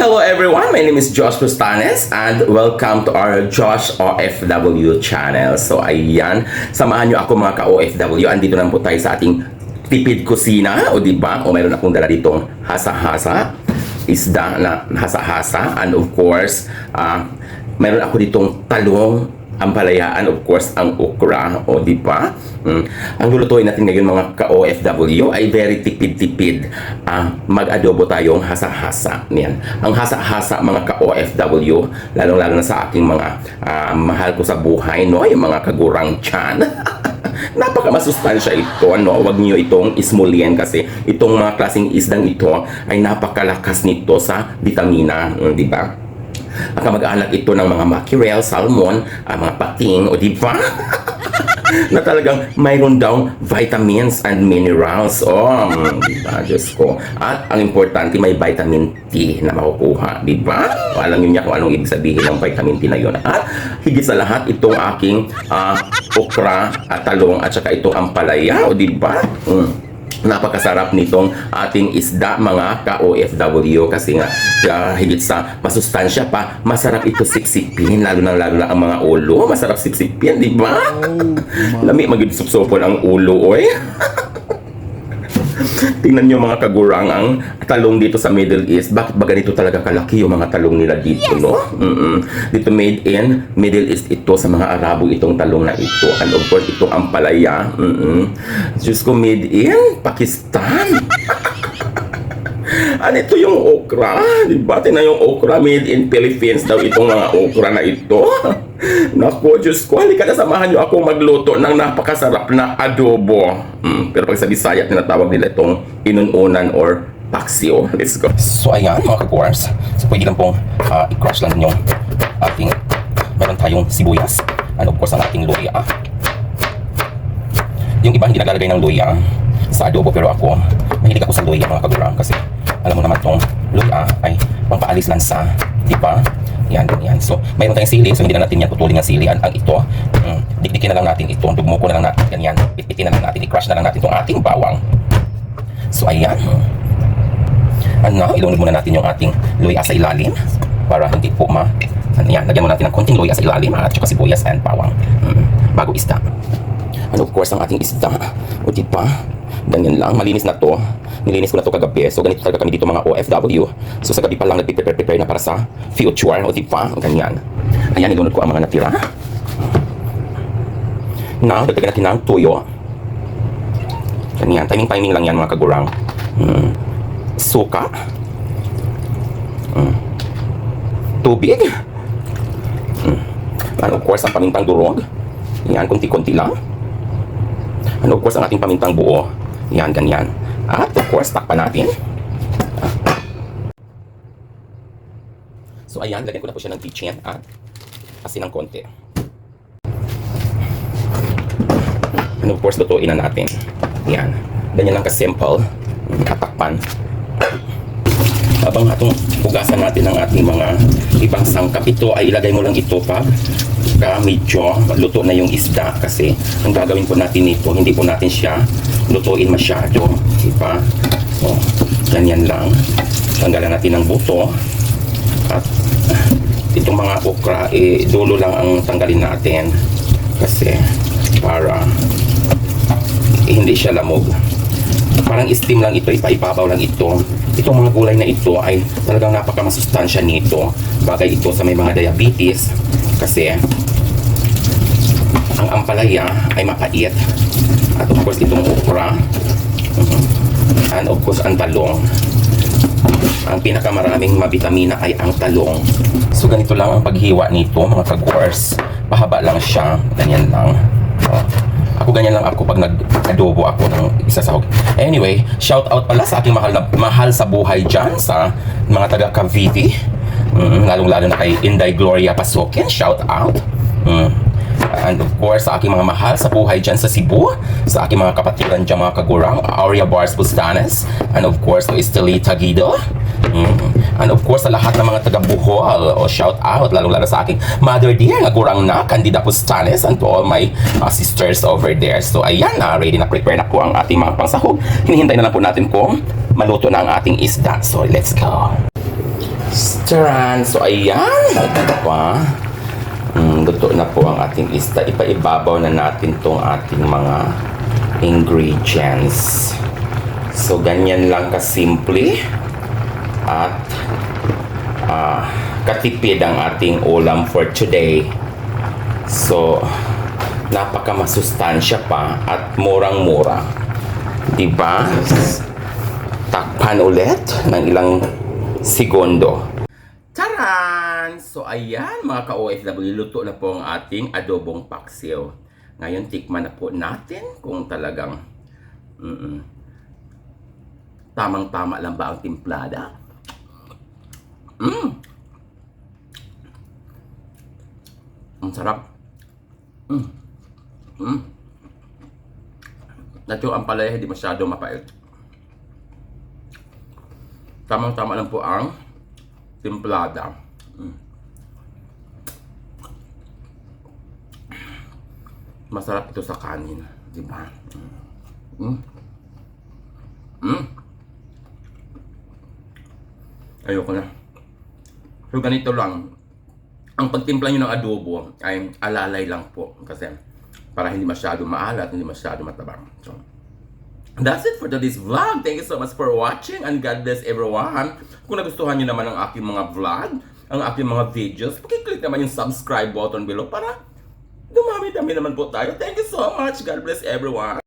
Hello everyone, my name is Josh Bustanes and welcome to our Josh OFW channel. So ayan, samahan nyo ako mga ka-OFW. Andito na po tayo sa ating tipid kusina o di ba? O mayroon akong dala ditong hasa-hasa, isda na hasa-hasa and of course, ah mayroon ako ditong talong ang palayaan, of course, ang okra, o di ba? Mm. Ang lulutuin natin ngayon mga ka-OFW ay very tipid-tipid. Ah, mag-adobo tayong hasa-hasa. Yan. Ang hasa-hasa mga ka-OFW, lalong-lalo na sa aking mga ah, mahal ko sa buhay, no? Yung mga kagurang tiyan. Napaka masustansya ito, no? Huwag niyo itong ismulyan kasi itong mga klaseng isdang ito ay napakalakas nito sa vitamina, mm, di ba? At mag-alak ito ng mga mackerel, salmon, ah, mga pating, o di ba? na talagang mayroon daw vitamins and minerals. Oh, di ba? Diyos ko. At ang importante, may vitamin T na makukuha. Di ba? Alam niyo niya kung anong ibig sabihin ng vitamin T na yun. At higit sa lahat, itong aking ah, okra at talong at saka itong ampalaya. O di ba? Mm napakasarap nitong ating isda mga ka-OFW kasi nga uh, higit sa masustansya pa masarap ito siksipin lalo na lalo na ang mga ulo. Masarap siksipin di ba? Lami magid supsupon ang ulo oy Tingnan nyo mga kagurang ang talong dito sa Middle East. Bakit ba ganito talaga kalaki yung mga talong nila dito, no? Mm-mm. Dito made in Middle East ito sa mga Arabo itong talong na ito. And of course, itong ampalaya. Mm-mm. Diyos ko, made in Pakistan. ano ito yung okra? Di ba? Tingnan yung okra made in Philippines daw itong mga okra na ito. Naku, Diyos ko, halika na samahan niyo ako magluto ng napakasarap na adobo. Mm, pero pag sa Bisaya, tinatawag nila itong inununan or paksio. Let's go. So ayan mga kagwars. So pwede lang pong uh, i-crush lang yung ating, meron tayong sibuyas. And of course ang ating luya. Yung iba hindi naglalagay ng luya sa adobo pero ako, mahilig ako sa luya mga kagurang kasi alam mo naman tong luya ay pampaalis lansa. Di ba? Yan, ganyan. So, mayroon tayong sili. So, hindi na natin yan putulin ang sili. Ang, ang ito, mm, dikdikin na lang natin ito. Dugmuko na lang natin. Ganyan. Pitpitin na lang natin. I-crush na lang natin itong ating bawang. So, ayan. Ano, ilunod muna natin yung ating luya sa ilalim para hindi po ma... Ano yan, lagyan mo natin ng konting luya sa ilalim at saka sibuyas and bawang. Mm, bago isda. And of course, ang ating isda. O, di ba? Ganyan lang. Malinis na to. Nilinis ko na to kagabi. So, ganito talaga kami dito mga OFW. So, sa gabi pa lang nagpiprepare-prepare na para sa future. O, di ba? Ganyan. Ayan, nilunod ko ang mga natira. Now, dagdagan natin ng tuyo. Ganyan. Timing-timing lang yan mga kagurang. Hmm. Suka. Hmm. Tubig. Hmm. And of course, ang pamintang durog. Yan, konti-konti lang. And of course, ang ating pamintang buo. Yan, ganyan. At of course, takpan natin. So ayan, lagyan ko na po siya ng kitchen at asin ng konti. And of course, lutuin na natin. Yan. Ganyan lang ka-simple. Katakpan. Habang atong hugasan natin ang ating mga ibang sangkap, ito ay ilagay mo lang ito pag ka medyo luto na yung isda kasi ang gagawin po natin nito, hindi po natin siya lutuin masyado. Diba? So, ganyan lang. Tanggalan natin ng buto. At itong mga okra, eh, dulo lang ang tanggalin natin. Kasi para eh, hindi siya lamog. Parang steam lang ito, ipaibabaw lang ito. Itong mga gulay na ito ay talagang napakamasustansya nito. Bagay ito sa may mga diabetes kasi ang ampalaya ay mapait. At of course itong okra. Mhm. And of course ang talong. Ang pinakamaraming mabitamina ay ang talong. So ganito lang ang paghiwa nito mga kagwars. Pahaba lang siya. Ganyan lang. Oh. Ako ganyan lang ako pag nag-adobo ako ng isa sa Anyway, shout out pala sa aking mahal, mahal sa buhay dyan sa mga taga Cavite. Mm, lalong-lalo na kay Inday Gloria Pasukin. Shout out. Mm. And of course, sa aking mga mahal sa buhay dyan sa Cebu, sa aking mga kapatiran dyan mga kagurang, Aurea Bars Bustanes, and of course, to Estelita Guido, mm. and of course, sa lahat ng mga taga Buhol, o shout out, lalo-lalo sa aking mother dear, nga gurang na, Candida Bustanes, and to all my uh, sisters over there. So, ayan na, ready na prepare na po ang ating mga pangsahog. Hinihintay na lang po natin kung maluto na ang ating isda. So, let's go. Charan! So, ayan. Ito pa. Mm, luto na po ang ating ista. Ipaibabaw na natin tong ating mga ingredients. So, ganyan lang kasimple. At ah, katipid ang ating ulam for today. So, napaka masustansya pa at murang-mura. Diba? Takpan ulit ng ilang segundo. Taran! So ayan mga ka-OFW, luto na po ang ating adobong paksiw. Ngayon tikman na po natin kung talagang mm tamang-tama lang ba ang timplada. Mm. Ang sarap. Mm. Mm. Nacho ang palaya hindi masyado mapait. Tamang-tama lang po ang timplada. Mm. Masarap ito sa kanin, di ba? Mm. Mm. Ayoko na. So ganito lang. Ang pagtimpla nyo ng adobo ay alalay lang po kasi para hindi masyado maalat, hindi masyado matabang. So, That's it for today's vlog. Thank you so much for watching and God bless everyone. Kung nagustuhan nyo naman ang aking mga vlog, ang aking mga videos, pakiclick naman yung subscribe button below para dumami-dami naman po tayo. Thank you so much. God bless everyone.